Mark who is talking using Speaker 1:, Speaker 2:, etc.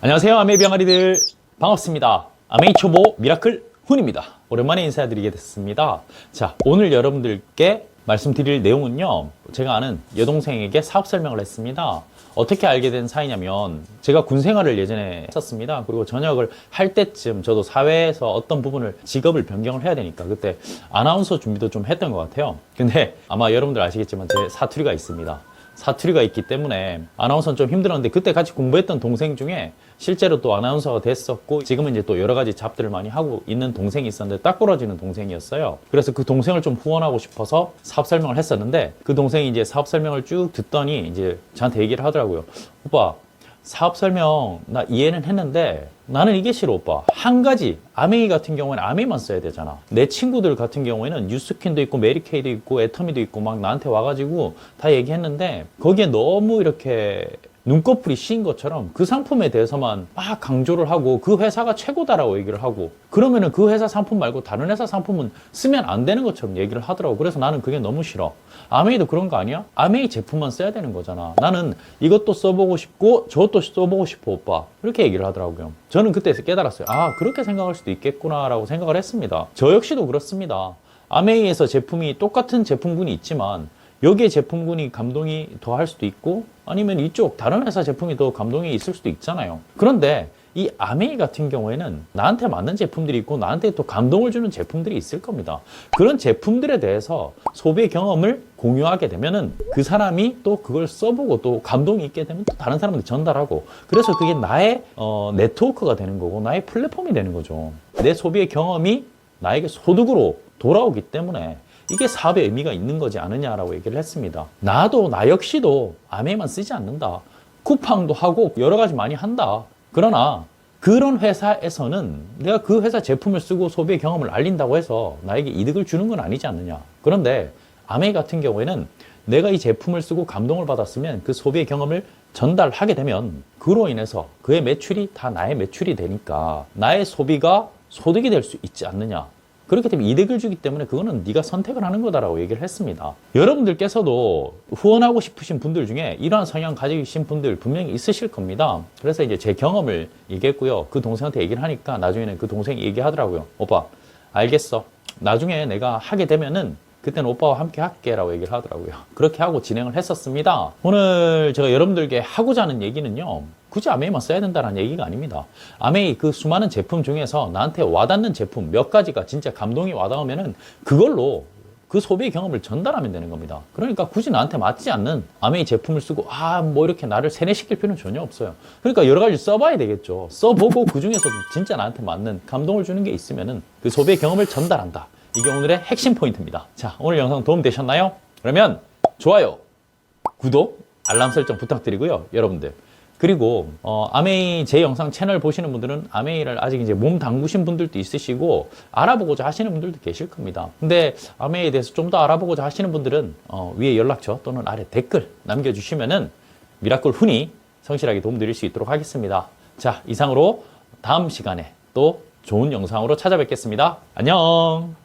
Speaker 1: 안녕하세요. 아메이 병아리들 반갑습니다. 아메이 초보 미라클 훈입니다. 오랜만에 인사드리게 됐습니다. 자 오늘 여러분들께 말씀드릴 내용은요. 제가 아는 여동생에게 사업 설명을 했습니다. 어떻게 알게 된 사이냐면 제가 군 생활을 예전에 했었습니다. 그리고 전역을 할 때쯤 저도 사회에서 어떤 부분을 직업을 변경을 해야 되니까 그때 아나운서 준비도 좀 했던 것 같아요. 근데 아마 여러분들 아시겠지만 제 사투리가 있습니다 사투리가 있기 때문에 아나운서는 좀 힘들었는데 그때 같이 공부했던 동생 중에 실제로 또 아나운서가 됐었고 지금은 이제 또 여러 가지 잡들을 많이 하고 있는 동생이 있었는데 딱 부러지는 동생이었어요. 그래서 그 동생을 좀 후원하고 싶어서 사업 설명을 했었는데 그 동생이 이제 사업 설명을 쭉 듣더니 이제 저한테 얘기를 하더라고요. 오빠 사업 설명 나 이해는 했는데 나는 이게 싫어 오빠. 한 가지 아메이 같은 경우에는 아메이만 써야 되잖아. 내 친구들 같은 경우에는 뉴스킨도 있고 메리케이도 있고 애터미도 있고 막 나한테 와가지고 다 얘기했는데 거기에 너무 이렇게 눈꺼풀이 씌인 것처럼 그 상품에 대해서만 막 강조를 하고 그 회사가 최고다라고 얘기를 하고 그러면은 그 회사 상품 말고 다른 회사 상품은 쓰면 안 되는 것처럼 얘기를 하더라고. 그래서 나는 그게 너무 싫어. 아메이도 그런 거 아니야? 아메이 제품만 써야 되는 거잖아. 나는 이것도 써보고 싶고 저것도 써보고 싶어 오빠. 이렇게 얘기를 하더라고요. 저는 그때 깨달았어요. 아 그렇게 생각할 수도 있겠구나 라고 생각을 했습니다. 저 역시도 그렇습니다. 아메이에서 제품이 똑같은 제품군이 있지만 여기에 제품군이 감동이 더할 수도 있고 아니면 이쪽 다른 회사 제품이 더 감동이 있을 수도 있잖아요. 그런데 이 아메이 같은 경우에는 나한테 맞는 제품들이 있고 나한테 또 감동을 주는 제품들이 있을 겁니다. 그런 제품들에 대해서 소비의 경험을 공유하게 되면은 그 사람이 또 그걸 써보고 또 감동이 있게 되면 또 다른 사람한테 전달하고 그래서 그게 나의 어, 네트워크가 되는 거고 나의 플랫폼이 되는 거죠. 내 소비의 경험이 나에게 소득으로 돌아오기 때문에 이게 사업의 의미가 있는 거지 않느냐라고 얘기를 했습니다. 나도 나 역시도 아메이만 쓰지 않는다. 쿠팡도 하고 여러 가지 많이 한다. 그러나 그런 회사에서는 내가 그 회사 제품을 쓰고 소비의 경험을 알린다고 해서 나에게 이득을 주는 건 아니지 않느냐. 그런데 아메이 같은 경우에는 내가 이 제품을 쓰고 감동을 받았으면 그 소비의 경험을 전달하게 되면 그로 인해서 그의 매출이 다 나의 매출이 되니까 나의 소비가 소득이 될 수 있지 않느냐. 그렇기 때문에 이득을 주기 때문에 그거는 네가 선택을 하는 거다라고 얘기를 했습니다. 여러분들께서도 후원하고 싶으신 분들 중에 이러한 성향 가지신 분들 분명히 있으실 겁니다. 그래서 이제 제 경험을 얘기했고요. 그 동생한테 얘기를 하니까 나중에는 그 동생이 얘기하더라고요. 오빠, 알겠어. 나중에 내가 하게 되면은 그때는 오빠와 함께 할게 라고 얘기를 하더라고요. 그렇게 하고 진행을 했었습니다. 오늘 제가 여러분들께 하고자 하는 얘기는요. 굳이 아메이만 써야 된다는 얘기가 아닙니다. 아메이 그 수많은 제품 중에서 나한테 와닿는 제품 몇 가지가 진짜 감동이 와닿으면은 그걸로 그 소비의 경험을 전달하면 되는 겁니다. 그러니까 굳이 나한테 맞지 않는 아메이 제품을 쓰고 아 뭐 이렇게 나를 세뇌시킬 필요는 전혀 없어요. 그러니까 여러 가지 써봐야 되겠죠. 써보고 그 중에서도 진짜 나한테 맞는 감동을 주는 게 있으면은 그 소비의 경험을 전달한다. 이게 오늘의 핵심 포인트입니다. 자, 오늘 영상 도움 되셨나요? 그러면 좋아요, 구독, 알람 설정 부탁드리고요, 여러분들. 그리고 어, 아메이 제 영상 채널 보시는 분들은 아메이를 아직 이제 몸 담그신 분들도 있으시고 알아보고자 하시는 분들도 계실 겁니다. 근데 아메이에 대해서 좀 더 알아보고자 하시는 분들은 어, 위에 연락처 또는 아래 댓글 남겨주시면은 미라클 훈이 성실하게 도움드릴 수 있도록 하겠습니다. 자, 이상으로 다음 시간에 또 좋은 영상으로 찾아뵙겠습니다. 안녕.